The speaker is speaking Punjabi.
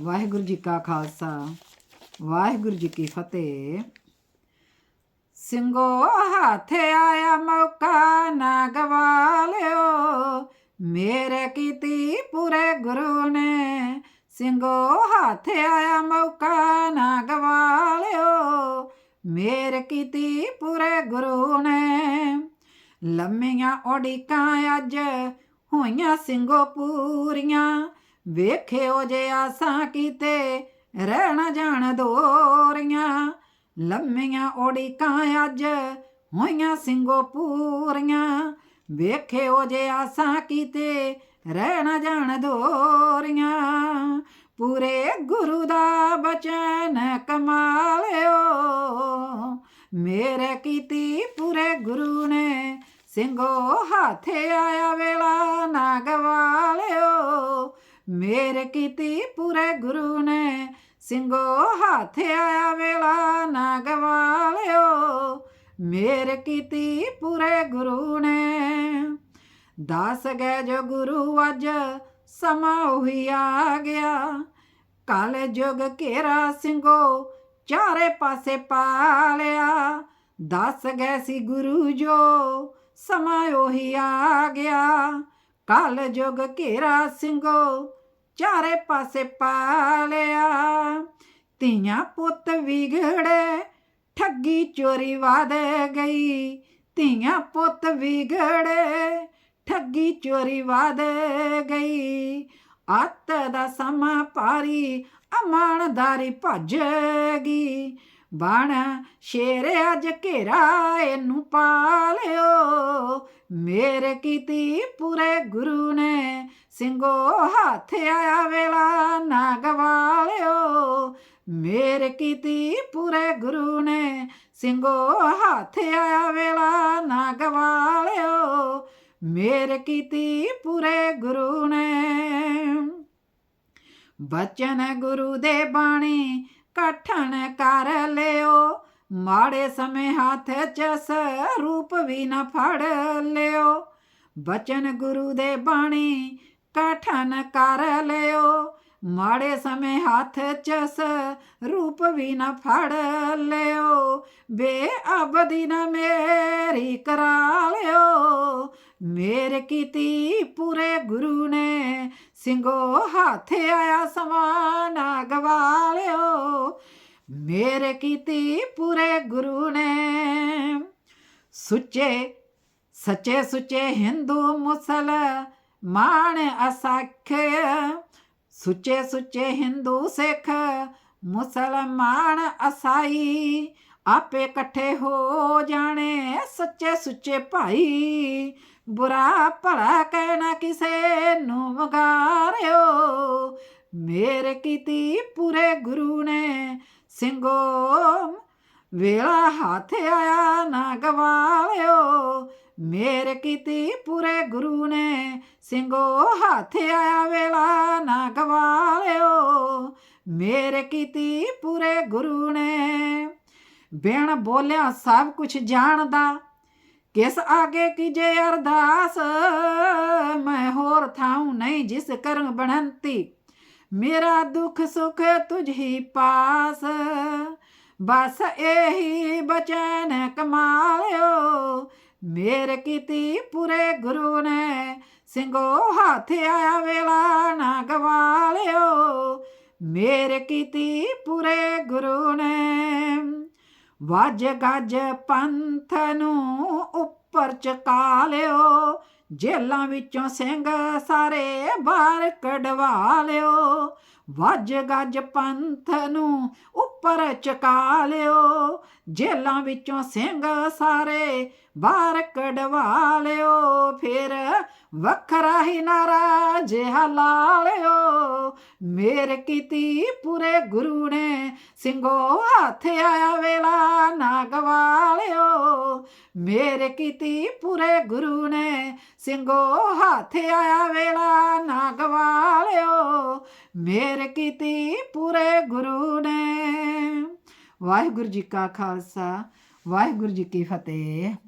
ਵਾਹਿਗੁਰੂ ਜੀ ਕਾ ਖਾਲਸਾ, ਵਾਹਿਗੁਰੂ ਜੀ ਕੀ ਫਤਿਹ। ਸਿੰਘੋ ਹੱਥ ਆਇਆ ਮੌਕਾ ਨਾ ਗਵਾ ਲਿਓ। ਮੇਰੇ ਕੀਤੀ ਪੂਰੇ ਗੁਰੂ ਨੇ। ਸਿੰਘੋ ਹੱਥ ਆਇਆ ਮੌਕਾ ਨਾ ਗਵਾ ਲਿਓ। ਮੇਰੇ ਕੀਤੀ ਪੂਰੇ ਗੁਰੂ ਨੇ। ਲੰਮੀਆਂ ਓੜੀਕਾਂ ਅੱਜ ਹੋਈਆਂ ਸਿੰਘੋ ਪੂਰੀਆਂ। ਵੇਖਿਓ ਜੇ ਆਸਾਂ ਕੀਤੇ ਰਹਿਣਾ ਜਾਣ ਦੋਰੀਆਂ ਲੰਮੀਆਂ ਓੜੀਕਾਂ ਅੱਜ ਹੋਈਆਂ ਸਿੰਘੋ ਪੂਰੀਆਂ। ਵੇਖਿਓ ਜੇ ਆਸਾਂ ਕੀਤੇ ਰਹਿਣਾ ਜਾਣ ਦੋਰੀਆਂ ਪੂਰੇ ਗੁਰੂ ਦਾ ਬਚਨ ਕਮਾਲਿਓ। ਮੇਰੇ ਕੀਤੀ ਪੂਰੇ ਗੁਰੂ ਨੇ ਸਿੰਘੋ ਹੱਥ ਆਇਆ ਵੇਲਾ ਨਾ ਗਵਾਲਿਓ ਮੇਰੇ ਕੀਤੀ ਪੂਰੇ ਗੁਰੂ ਨੇ, ਸਿੰਘੋ ਹੱਥ ਆਇਆ ਵੇਲਾ ਨਾ ਗਵਾਲਿਓ। ਮੇਰੇ ਕੀਤੀ ਪੂਰੇ ਗੁਰੂ ਨੇ, ਦਾਸ ਗਏ ਜੋ ਗੁਰੂ ਅੱਜ ਸਮਾਂ ਉਹੀ ਆ ਗਿਆ। ਕਾਲੇ ਜੁਗ ਘੇਰਾ ਸਿੰਘੋ ਚਾਰੇ ਪਾਸੇ ਪਾਲਿਆ ਦੱਸ ਗਏ ਸੀ ਗੁਰੂ ਜੋ ਸਮਾਂ ਉਹੀ ਆ ਗਿਆ। ਕਾਲ ਜੁਗ ਘੇਰਾ ਸਿੰਘੋ ਚਾਰੇ ਪਾਸੇ ਪਾਲਿਆ ਧੀਆਂ ਪੁੱਤ ਵਿਗੜੇ, ਠੱਗੀ ਚੋਰੀ ਵਾਦ ਗਈ। ਧੀਆਂ ਪੁੱਤ ਵਿਗੜੇ, ਠੱਗੀ ਚੋਰੀ ਵਾਦ ਗਈ। ਅੱਤ ਦਾ ਸਮਾਂ ਪਾਰੀ ਅਮਾਨਦਾਰੀ ਭੱਜ ਗਈ। ਬਣ ਸ਼ੇਰ ਅੱਜ ਘੇਰਾ, ਇਹਨੂੰ ਪਾਲਿਓ ਮੇਰੇ ਕੀਤੀ ਪੂਰੇ ਗੁਰੂ ਨੇ ਸਿੰਘੋ, ਹੱਥ ਆਇਆ ਵੇਲਾ ਨਾ ਗਵਾਲਿਓ ਮੇਰੇ ਕੀਤੀ ਪੂਰੇ ਗੁਰੂ ਨੇ। ਸਿੰਘੋ, ਹੱਥ ਆਇਆ ਵੇਲਾ ਨਾ ਗਵਾਲਿਓ ਮੇਰੇ ਕੀਤੀ ਪੂਰੇ ਗੁਰੂ ਨੇ। ਬਚਨ ਗੁਰੂ ਦੇ ਬਾਣੀ, ਕਠਣ ਕਰ ਲਿਓ। ਮਾੜੇ ਸਮੇਂ ਹੱਥ ਚ ਸਰੂਪ ਵੀ ਨਾ ਫੜ ਲਿਓ। ਬਚਨ ਗੁਰੂ ਦੇ ਬਾਣੀ ਕਠਨ ਕਰ ਲਿਓ। ਮਾੜੇ ਸਮੇਂ ਹੱਥ ਚ ਰੂਪ ਵੀ ਨਾ ਫੜ ਲਿਓ। ਬੇ ਅਬਦੀ ਨਾ ਮੇਰੀ ਕਰਾ ਲਿਓ। ਮੇਰੇ ਕੀਤੀ ਪੂਰੇ ਗੁਰੂ ਨੇ, ਸਿੰਘੋ ਹੱਥ ਆਇਆ ਸਮਾਨਾ ਗਵਾ ਲਿਓ। ਮੇਰੇ ਕੀਤੀ ਪੂਰੇ ਗੁਰੂ ਨੇ, ਸੁੱਚੇ, ਸੱਚੇ ਸੁੱਚੇ ਹਿੰਦੂ ਮੁਸਲ ਮਾਣ ਅਸਖ, ਸੁੱਚੇ ਸੁੱਚੇ ਹਿੰਦੂ ਸਿੱਖ, ਮੁਸਲਮਾਨ ਅਸਾਈ, ਆਪੇ ਇਕੱਠੇ ਹੋ ਜਾਣੇ ਸੱਚੇ ਸੁੱਚੇ ਭਾਈ। ਬੁਰਾ ਭਲਾ ਕਹਿਣਾ ਕਿਸੇ ਨੂੰ ਵਗਾਰਿਓ। ਮੇਰੇ ਕੀਤੀ ਪੂਰੇ ਗੁਰੂ ਨੇ, ਸਿੰਘੋ, ਵੇਲਾ ਹੱਥ ਆਇਆ ਨਾ ਗਵਾ ਗਵਾਲਿਓ ਮੇਰੇ ਕੀਤੀ ਪੂਰੇ ਗੁਰੂ ਨੇ, ਸਿੰਘੋ ਹੱਥ ਆਇਆ ਵੇਲਾ ਨਾ ਗਵਾਲਿਓ। ਮੇਰੇ ਕੀਤੀ ਪੂਰੇ ਗੁਰੂ ਨੇ ਬੇਣ ਬੋਲਿਆ ਸਭ ਕੁਝ ਜਾਣਦਾ। ਕਿਸ ਆਗੇ ਕੀਜੇ ਅਰਦਾਸ, ਮੈਂ ਹੋਰ ਥਾਉ ਨਹੀਂ ਜਿਸ ਕਰਮ ਬਣੰਤੀ ਮੇਰਾ ਦੁੱਖ ਸੁਖ ਤੁਝ ਹੀ ਪਾਸ ਬਸ ਇਹੀ ਬਚਨ ਕਮਾਲਿਓ ਮੇਰੇ ਕੀਤੀ ਪੂਰੇ ਗੁਰੂ ਨੇ, ਸਿੰਘੋ ਹੱਥ ਆਇਆ ਵੇਲਾ ਨਾ ਗਵਾਲਿਓ ਮੇਰੇ ਕੀਤੀ ਪੂਰੇ ਗੁਰੂ ਨੇ, ਵਾਜ ਗੱਜ ਪੰਥ ਨੂੰ ਉੱਪਰ ਚਕਾ ਲਿਓ ਜੇਲਾਂ ਵਿੱਚੋਂ ਸਿੰਘ ਸਾਰੇ ਬਾਹਰ ਕਢਵਾ ਲਿਓ ਵੱਜ ਗੱਜ ਪੰਥ ਨੂੰ ਉੱਪਰ ਚਕਾ ਲਿਓ ਜੇਲਾਂ ਵਿੱਚੋਂ ਸਿੰਘ ਸਾਰੇ ਬਾਹਰ ਕਢਵਾ ਲਿਓ ਫਿਰ ਵੱਖਰਾ ਹੀ ਨਾਰਾ ਜਿਹਾ ਲਾਲਿਓ ਮੇਰੇ ਕੀਤੀ ਪੂਰੇ ਗੁਰੂ ਨੇ, ਸਿੰਘੋ ਹੱਥ ਆਇਆ ਵੇਲਾ ਨਾ ਗਵਾ ਲਿਓ। ਮੇਰੇ ਕੀਤੀ ਪੂਰੇ ਗੁਰੂ ਨੇ, ਸਿੰਘੋ ਹੱਥ ਆਇਆ ਵੇਲਾ ਨਾ ਗਵਾ ਲਿਓ। ਮੇਰੇ ਕੀਤੀ ਪੂਰੇ ਗੁਰੂ ਨੇ। ਵਾਹਿਗੁਰੂ ਜੀ ਕਾ ਖਾਲਸਾ, ਵਾਹਿਗੁਰੂ ਜੀ ਕੀ ਫਤਿਹ।